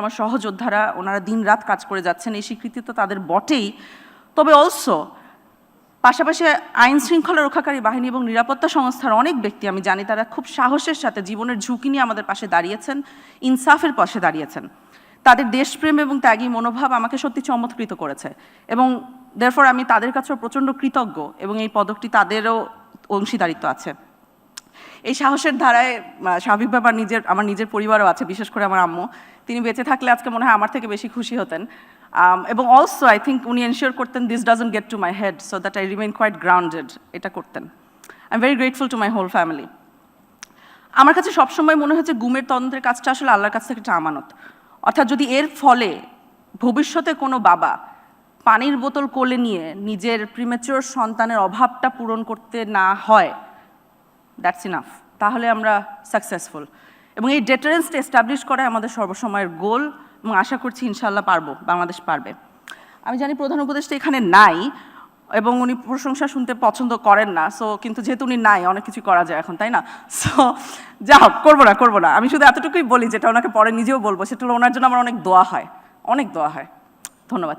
আমার সহযোদ্ধারা, ওনারা দিন রাত কাজ করে যাচ্ছেন। এই স্বীকৃতি তো তাদের বটেই। তবে অলসো পাশাপাশি আইন শৃঙ্খলা রক্ষাকারী বাহিনী এবং নিরাপত্তা সংস্থার অনেক ব্যক্তি, আমি জানি তারা খুব সাহসের সাথে জীবনের ঝুঁকি নিয়ে আমাদের পাশে দাঁড়িয়েছেন, ইনসাফের পাশে দাঁড়িয়েছেন। তাদের দেশপ্রেম এবং ত্যাগী মনোভাব আমাকে সত্যি চমৎকৃত করেছে এবং দেরফর আমি তাদের কাছেও প্রচণ্ড কৃতজ্ঞ এবং এই পদকটি তাদেরও অংশীদারিত্ব আছে। এই সাহসের ধারায় স্বাভাবিক ব্যাপার নিজের, আমার নিজের পরিবারও আছে, বিশেষ করে আমার আম্মু। তিনি বেঁচে থাকলে আজকে মনে হয় আমার থেকে বেশি খুশি হতেন। এবং অলসো আই থিঙ্ক উনি এনশিওর করতেন this doesn't get to my head so that I remain quite grounded এটা করতেন। I am very grateful to my whole family আমার কাছে সবসময় মনে হচ্ছে গুমের তদন্তের কাজটা আসলে আল্লাহর কাছ থেকে একটা আমানত। অর্থাৎ যদি এর ফলে ভবিষ্যতে কোনো বাবা পানির বোতল কোলে নিয়ে নিজের প্রিমেচিওর সন্তানের অভাবটা পূরণ করতে না হয় দ্যাটস ইনাফ তাহলে আমরা সাকসেসফুল এবং এই ডেটারেন্সটা এস্টাবলিশ করা আমাদের সর্বসময়ের গোল এবং আশা করছি ইনশাল্লাহ পারব, বাংলাদেশ পারবে। আমি জানি প্রধান উপদেষ্টা এখানে নাই এবং উনি প্রশংসা শুনতে পছন্দ করেন না সো কিন্তু যেহেতু উনি নাই, অনেক কিছু করা যায় এখন, তাই না? সো যা হোক করব না করব না। আমি শুধু এতটুকুই বলি যেটা ওনাকে পরে নিজেও বলব, সেটা ওনার জন্য আমার অনেক দোয়া হয়, অনেক দোয়া হয়। ধন্যবাদ।